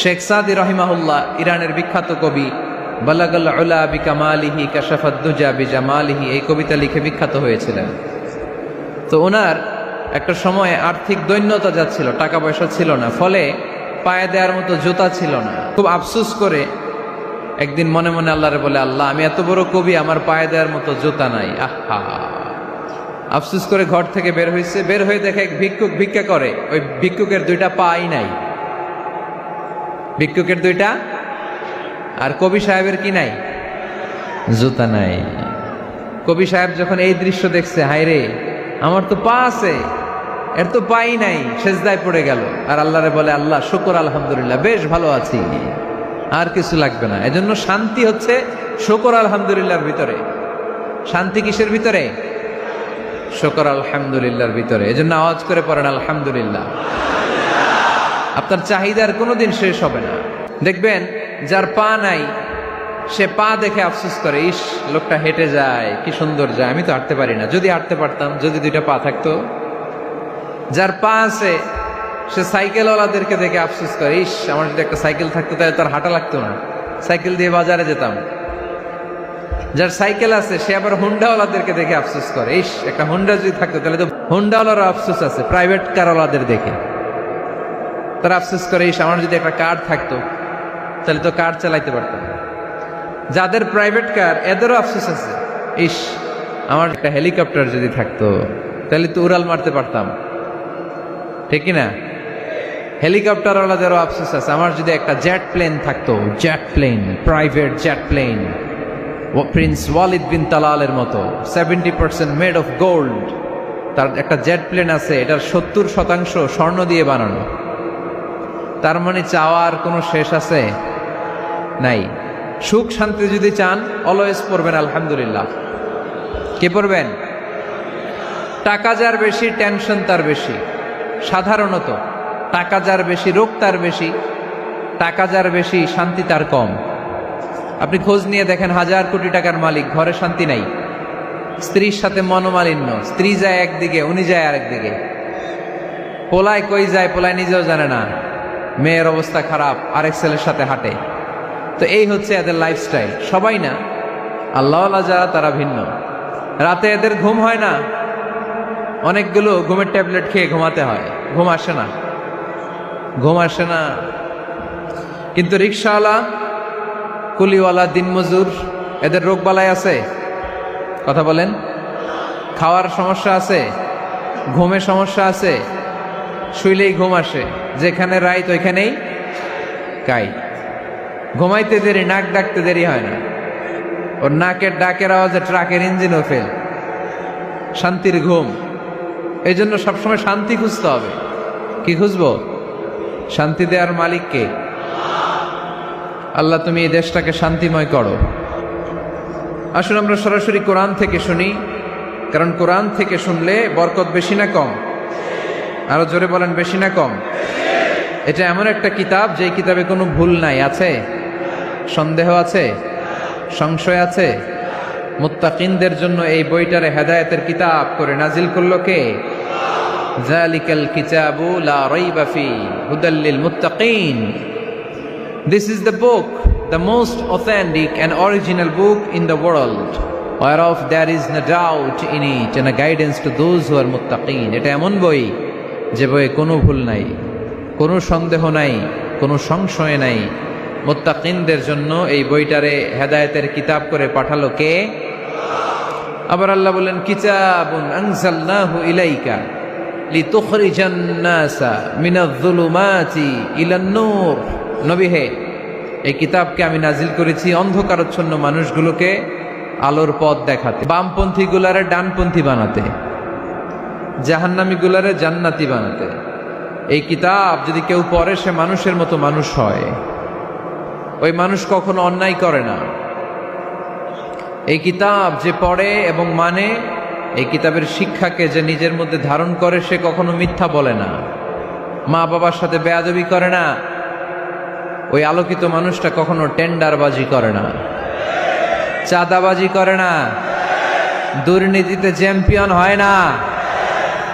শেখ সাদি রহিমাহুল্লাহ ইরানের বিখ্যাত কবি, বালাগাল উলা বিকামালিহি কাশাফাদ্দুজা এই কবিতা লিখে বিখ্যাত হয়েছিলেন। তো ওনার একটা সময়ে আর্থিক দৈন্যতা যাচ্ছিল, টাকা পয়সা ছিল না, ফলে পায়ে দেওয়ার মতো জুতা ছিল না। খুব আফসুস করে একদিন মনে মনে আল্লাহরে বলে, আল্লাহ, আমি এত বড় কবি, আমার পায়ে দেওয়ার মতো জুতা নাই। আহা! আফসুস করে ঘর থেকে বের হয়েছে বের হয়ে দেখে এক ভিক্ষুক ভিক্ষা করে, ওই ভিক্ষুকের দুইটা পাই নাই। ভিক্ষুকের দুইটা? আর কবি সাহেবের কি নাই? জুতা নাই। কবি সাহেব যখন এই দৃশ্য দেখছে, হায় রে, আমার তো পা আছে, এর তো পাই নাই, সেজদায় পড়ে গেল। আর আল্লাহরে বলে, আল্লাহ, শুকর, আলহামদুলিল্লাহ, বেশ ভালো আছি। আর কিছু লাগবে না। এজন্য শান্তি হচ্ছে শুকর, আলহামদুলিল্লাহর ভিতরে। শান্তি কিসের ভিতরে? শুকর, আলহামদুলিল্লাহর ভিতরে। এজন্য আওয়াজ করে পড়েন, আলহামদুলিল্লাহ। আপনার চাহিদার কোনোদিন শেষ হবে না। দেখবেন, যার পা নাই, সে পা দেখে আফসোস করে, ইস, লোকটা হেঁটে যায়, কি সুন্দর যায়, আমি তো হাঁটতে পারি না। যদি হাঁটতে পারতাম, যদি দুইটা পা থাকতো। যার পা আছে, সে সাইকেলওয়ালাদেরকে দেখে আফসোস করে, ইস, আমার যদি একটা সাইকেল থাকতো, তাহলে তার হাঁটা লাগতো না। সাইকেল দিয়ে বাজারে যেতাম। যার সাইকেল আছে, সে আবার হুন্ডাওয়ালাদেরকে দেখে আফসোস করে, ইস, একটা হুন্ডা যদি থাকতো, তাহলে তো হুন্ডাওয়ালারও আফসোস আছে, প্রাইভেট কারওয়ালাদের দেখে। তারা আফসোস করে ইস আমার যদি একটা কার থাকতো, তাহলে তো কার চালাইতে পারতাম যাদের প্রাইভেট কার এদেরও আফসোস আছে। ইস, আমার একটা হেলিকপ্টার যদি থাকতো, তাহলে তো উড়াল মারতে পারতাম। ঠিক না হেলিকপ্টারওয়ালাদেরও আফসোস আছে। আমার যদি একটা জেট প্লেন থাকতো jet plane private jet plane prince Walid bin তালালের মতো seventy percent made of gold তার একটা জেট প্লেন আছে, এটার সত্তর শতাংশ স্বর্ণ দিয়ে বানানো। তার মানে চাওয়ার কোনো শেষ আছে? নাই। সুখ শান্তি যদি চান অলওয়েজ পড়বেন, আলহামদুলিল্লাহ। কে পড়বেন? টাকা যার বেশি টেনশন তার বেশি। সাধারণত, টাকা যার বেশি, রোগ তার বেশি, টাকা যার বেশি, শান্তি তার কম। আপনি খোঁজ নিয়ে দেখেন, হাজার কোটি টাকার মালিক, ঘরে শান্তি নাই। স্ত্রীর সাথে মনোমালিন্য, স্ত্রী যায় একদিকে, উনি যায় আরেকদিকে। পোলায় কই যায়, পোলায় নিজেও জানে না। মেয়ের অবস্থা খারাপ, আরেক ছেলের সাথে হাঁটে। তো এই হচ্ছে এদের লাইফস্টাইল সবাই না আল্লাহ যারা, তারা ভিন্ন। রাতে এদের ঘুম হয় না। অনেকগুলো ঘুমের ট্যাবলেট খেয়ে ঘুমাতে হয়। ঘুম আসে না। ঘুম আসে না। কিন্তু রিক্সাওয়ালা কুলিওয়ালা, দিনমজুর, এদের রোগ বালাই আছে? কথা বলেন। খাওয়ার সমস্যা আছে? ঘুমের সমস্যা আছে? শুইলেই ঘুম আসে। যেখানে রাইত, ওইখানেই কাই। ঘুমাইতে দেরি, নাক ডাকতে দেরি হয় না। ওর নাকের ডাকের আওয়াজে ট্রাকের ইঞ্জিনও ফেল শান্তির ঘুম। এই জন্য সবসময় শান্তি খুঁজতে হবে। কি খুঁজবো? শান্তি দেওয়ার মালিককে আল্লাহ, তুমি এই দেশটাকে শান্তিময় করো। আসুন আমরা সরাসরি কোরআন থেকে শুনি। কারণ কোরআন থেকে শুনলে বরকত বেশি না কম। আরও জোরে বলেন, বেশি না কম? এটা এমন একটা কিতাব যে কিতাবে কোনো ভুল নাই, আছে? সন্দেহ আছে? সংশয় আছে? মুত্তাকিনদের জন্য এই বইটারে হেদায়তের কিতাব করে নাজিল করল কে? জালিকাল কিতাবু লা রাইবা ফি হুদাল্লিল মুত্তাকিন। This is the book the most authentic and original book in the world where of there is no doubt it and guidance to those who are এটা এমন বই যে বইয়ে কোনো ভুল নাই, কোনো সন্দেহ নাই, কোনো সংশয় নাই। মুত্তাকিনদের জন্য এই বইটারে হেদায়েতের কিতাব করে পাঠালো কে? আবার আল্লাহ বলেন, কিতাবুন আনজালনাহু ইলাইকা লিতুখরিজান নাসা মিনাজ-যুলুমাতি ইলান নূর। নবী হে, এই কিতাবকে আমি নাজিল করেছি অন্ধকারচ্ছন্ন মানুষগুলোকে আলোর পথ দেখাতে বামপন্থী গুলারে ডানপন্থী বানাতে। জাহান্নামী গুলারে জান্নাতি বানাতে। এই কিতাব যদি কেউ পড়ে, সে মানুষের মতো মানুষ হয়। ওই মানুষ কখনো অন্যায় করে না। এই কিতাব যে পড়ে এবং মানে এই কিতাবের শিক্ষাকে যে নিজের মধ্যে ধারণ করে, সে কখনো মিথ্যা বলে না। মা বাবার সাথে বেয়াদবি করে না। ওই আলোকিত মানুষটা কখনো টেন্ডারবাজি করে না। চাঁদাবাজি করে না। দুর্নীতিতে চ্যাম্পিয়ন হয় না।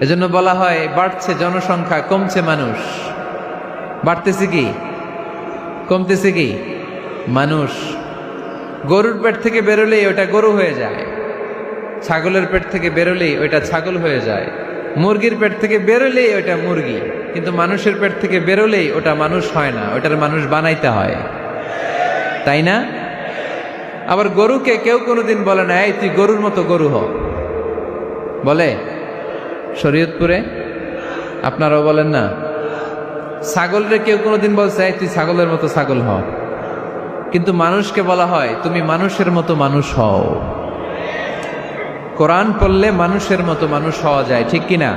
এজন্য বলা হয়, বাড়ছে জনসংখ্যা, কমছে মানুষ। বাড়তেছে কি? কমতেছে কি? মানুষ। গরুর পেট থেকে বেরোলেই ওটা গরু হয়ে যায়। ছাগলের পেট থেকে বেরোলেই ওইটা ছাগল হয়ে যায়। মুরগির পেট থেকে বেরোলেই ওটা মুরগি। কিন্তু মানুষের পেট থেকে বেরোলেই ওটা মানুষ হয় না, ওটার মানুষ বানাইতে হয়। তাই না? আবার গরুকে কেউ কোনোদিন বলে না, এই, তুই গরুর মতো গরু হ। বলে? শরীয়তপুরে? আপনারাও বলেন না। ছাগলরে কেউ কোনোদিন বলছে তুই ছাগলের মতো ছাগল হ। কিন্তু মানুষকে বলা হয়, তুমি মানুষের মতো মানুষ হও। কোরআন পড়লে মানুষের মতো মানুষ হওয়া যায়, ঠিক কিনা?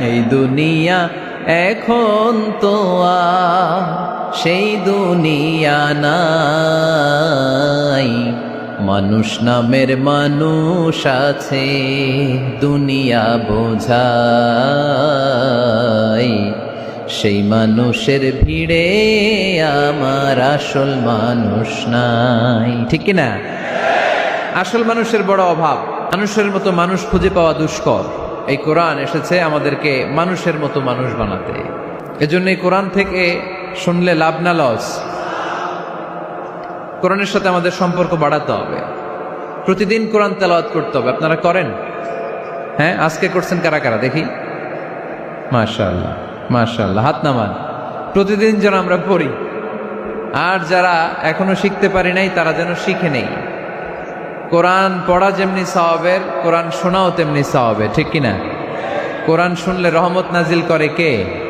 এই দুনিয়া এখন তো সেই দুনিয়া নাই। মানুষ নামের মানুষ আছে, দুনিয়া বোঝাই। সেই মানুষের ভিড়ে আমার আসল মানুষ নাই। ঠিক কিনা? আসল মানুষের বড় অভাব, মানুষের মতো মানুষ খুঁজে পাওয়া দুষ্কর। এই কোরআন এসেছে আমাদেরকে মানুষের মতো মানুষ বানাতে। এজন্য এই কোরআন থেকে শুনলে লাভ না, লস। কোরআনের সাথে আমাদের সম্পর্ক বাড়াতে হবে। প্রতিদিন কোরআন তেলাওয়াত করতে হবে। আপনারা করেন? হ্যাঁ আজকে করছেন কারা কারা? দেখি। মাশাআল্লাহ মাশাআল্লাহ, হাত নামান। প্রতিদিন যেন আমরা পড়ি। আর যারা এখনও শিখতে পারি নাই, তারা যেন শিখে নেই। কোরআন পড়া যেমনি সওয়াবের কোরআন শোনাও তেমনি সওয়াবে ঠিক কিনা? কোরআন শুনলে রহমত নাজিল করে কে?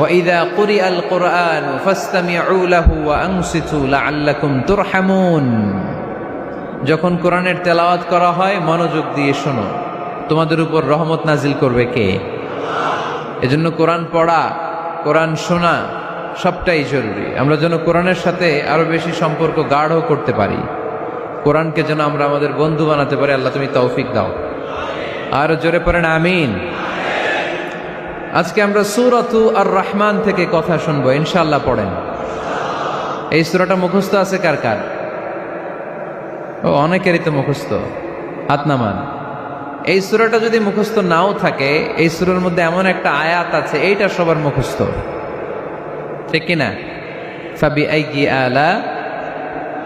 وَإِذَا قُرِئَ الْقُرْآنُ فَاسْتَمِعُوا لَهُ وَأَنصِتُوا لَعَلَّكُمْ تُرْحَمُونَ যখন কোরআনের তেলাওয়াত করা হয় মনোযোগ দিয়ে শোনো তোমাদের উপর রহমত নাজিল করবে কে এজন্য কোরআন পড়া কোরআন শোনা সবটাই জরুরি আমরা যেন কোরআনের সাথে আরো বেশি সম্পর্ক গাঢ় করতে পারি কোরআনকে যেন আমরা আমাদের বন্ধু বানাতে পারি আল্লাহ তুমি তৌফিক দাও আর জোরে পড়েন আমিন আজকে আমরা সুরতু আর রহমান থেকে কথা শুনব ইনশাল্লাহ পড়েন। এই সুরাটা মুখস্থ আছে কার কার? ও, অনেকেরই তো মুখস্থ, হাত নামান। এই সুরাটা যদি মুখস্থ নাও থাকে, এই সুরের মধ্যে এমন একটা আয়াত আছে, এইটা সবার মুখস্থ। ঠিক কিনা ফাবি আইকি আলা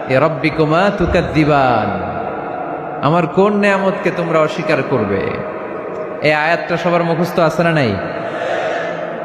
এ রব্বিকুমা তুকাদ্দিবান। আমার কোন নেয়ামতকে তোমরা অস্বীকার করবে? এই আয়াতটা সবার মুখস্থ আছে না নাই?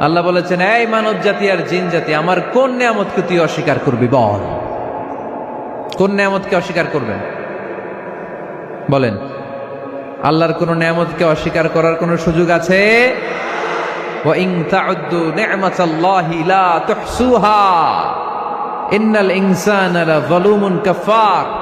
আল্লাহ বলেছেন, এই মানব জাতি আর জিন জাতি আমার কোন নিয়ামতকে তুই অস্বীকার করবি বল? কোন নিয়ামতকে অস্বীকার করবেন? বলেন, আল্লাহর কোন নিয়ামতকে অস্বীকার করার কোন সুযোগ আছে? ইন্নাল ইনসান কাফার।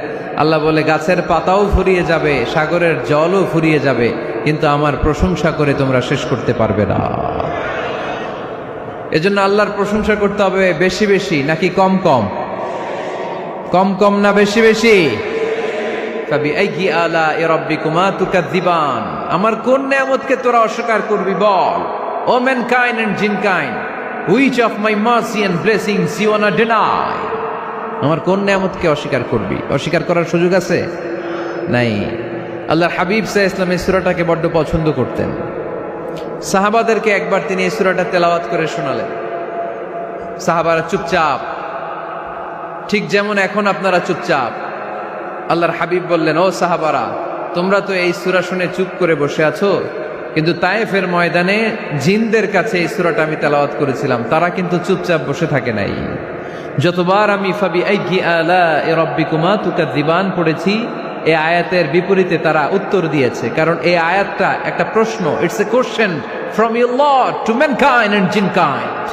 আল্লাহ বলে, গাছের পাতাও ফুরিয়ে যাবে, সাগরের জলও ফুরিয়ে যাবে, কিন্তু আমার প্রশংসা করে তোমরা শেষ করতে পারবে না। এজন্য আল্লাহর প্রশংসা করতে হবে বেশি বেশি, নাকি কম কম? কম কম না বেশি বেশি? আমার কোন নিয়ামতকে তোরা অস্বীকার করবি বল? O mankind and jinnkind which of my mercy and blessings you wanna deny. আমার কোন নিয়ামতকে অস্বীকার করবি? অস্বীকার করার সুযোগ আছে? নাই। আল্লাহর হাবিব সাহ ইসলাম এই সুরাটাকে বড্ড পছন্দ করতেন। সাহাবাদেরকে একবার তিনি এই সুরাটা তেলাওয়াত করে শোনালেন। সাহাবারা চুপচাপ। ঠিক যেমন এখন আপনারা চুপচাপ। আল্লাহর হাবিব বললেন, ও সাহাবারা, তোমরা তো এই সুরা শুনে চুপ করে বসে আছো, কিন্তু তায়েফের ময়দানে জিনদের কাছে এই সুরাটা আমি তেলাওয়াত করেছিলাম, তারা কিন্তু চুপচাপ বসে থাকে নাই। যতবার আমি ফাবি আইগি আলা এ রব্বিকুমা তুকা দিবান পড়েছি এই আয়াতের বিপরীতে তারা উত্তর দিয়েছে। কারণ এই আয়াতটা একটা প্রশ্ন it's a question from your lord to mankind and jinnkind.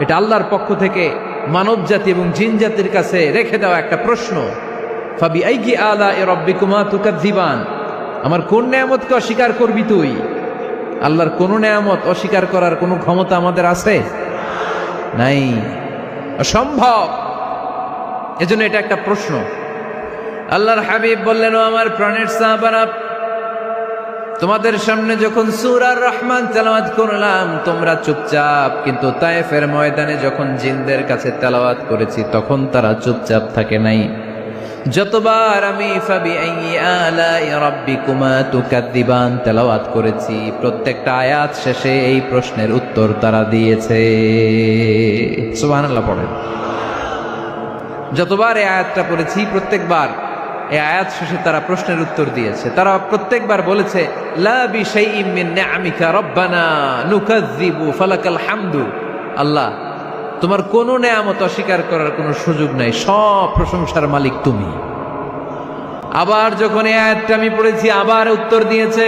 এটা আল্লাহর পক্ষ থেকে মানব জাতি এবং জিন জাতির কাছে রেখে দেওয়া একটা প্রশ্ন। ফাবি আইগি আলা এ রব্বিকুমা তুকা দিবান আমার কোন নিয়ামতকে অস্বীকার করবি তুই? আল্লাহর কোন নিয়ামত অস্বীকার করার কোনো ক্ষমতা আমাদের আছে? নাই। অসম্ভব। এজন্য এটা একটা প্রশ্ন। আল্লাহর হাবিব বললেন আমার প্রাণের সাহাবারা, তোমাদের সামনে যখন সুরার রহমান তেলাওয়াত করলাম, তোমরা চুপচাপ, কিন্তু তায়েফের ময়দানে যখন জিনদের কাছে তেলাওয়াত করেছি, তখন তারা চুপচাপ থাকে নাই। যতবার আমি ফাবি তেলাওয়াত করেছি, প্রত্যেকটা আয়াত শেষে এই প্রশ্নের উত্তর তারা দিয়েছে। সুবহানাল্লাহ যতবার এই আয়াতটা পড়েছি, প্রত্যেকবার এই আয়াত শেষে তারা প্রশ্নের উত্তর দিয়েছে। তারা প্রত্যেকবার বলেছে নিআমিকা রব্বানা নুকাযযিবু ফালাকাল হামদু। আল্লাহ তোমার কোনো নেয়ামত অস্বীকার করার কোনো সুযোগ নাই, সব প্রশংসার মালিক তুমি। আবার যখন আয়াতটা আমি পড়েছি, আবার উত্তর দিয়েছে,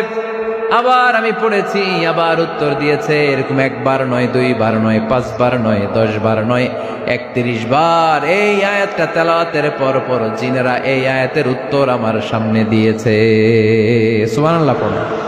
আবার আমি পড়েছি, আবার উত্তর দিয়েছে, এরকম একবার নয়, দুইবার নয়, পাঁচবার নয় দশ বার নয় একত্রিশ বার এই আয়াতটা তেলাওয়াতের পর পর জিনেরা এই আয়াতের উত্তর আমার সামনে দিয়েছে। সুবহানাল্লাহ পড়ো।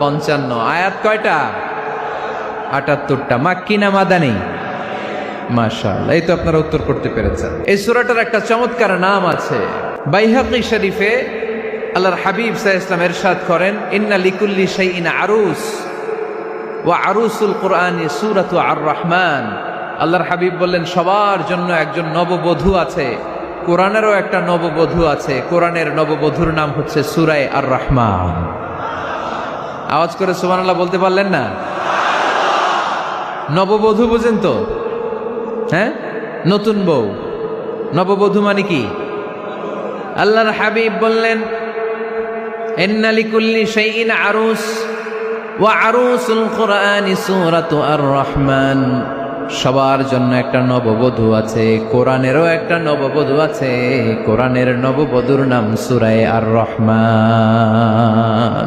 পঞ্চান্ন। আয়াত কয়টা? আটাত্তরটা। মাক্কি না মাদানি? মাশাআল্লাহ, এই তো আপনারা উত্তর করতে পেরেছেন। এই সুরাটার একটা চমৎকার নাম আছে। বাইহাকি শরীফে আল্লাহর হাবিব সাহ ইসলাম এরশাদ করেন, ইন্না লিকুল্লি শাইইন আরুস, ওয়া আরুসুল কোরআনি সূরাতু আর রহমান আল্লাহর হাবিব বললেন, সবার জন্য একজন নববধূ আছে, কোরআনেরও একটা নববধূ আছে, কোরআনের নববধূর নাম হচ্ছে সুরায় আর রহমান আওয়াজ করে সুবহানাল্লাহ বলতে পারলেন না? নববধূ বুঝেন তো? হ্যাঁ? নতুন বউ। নববধূ মানে কি? আল্লাহর হাবিব বললেন এন্নালিকুল্লি শাইইন আরুস, ওয়া আরুসুল কোরআনি সূরাতু আর রহমান সবার জন্য একটা নববধূ আছে, কোরআনেরও একটা নববধূ আছে, কোরআনের নববধূর নাম সুরায় আর রহমান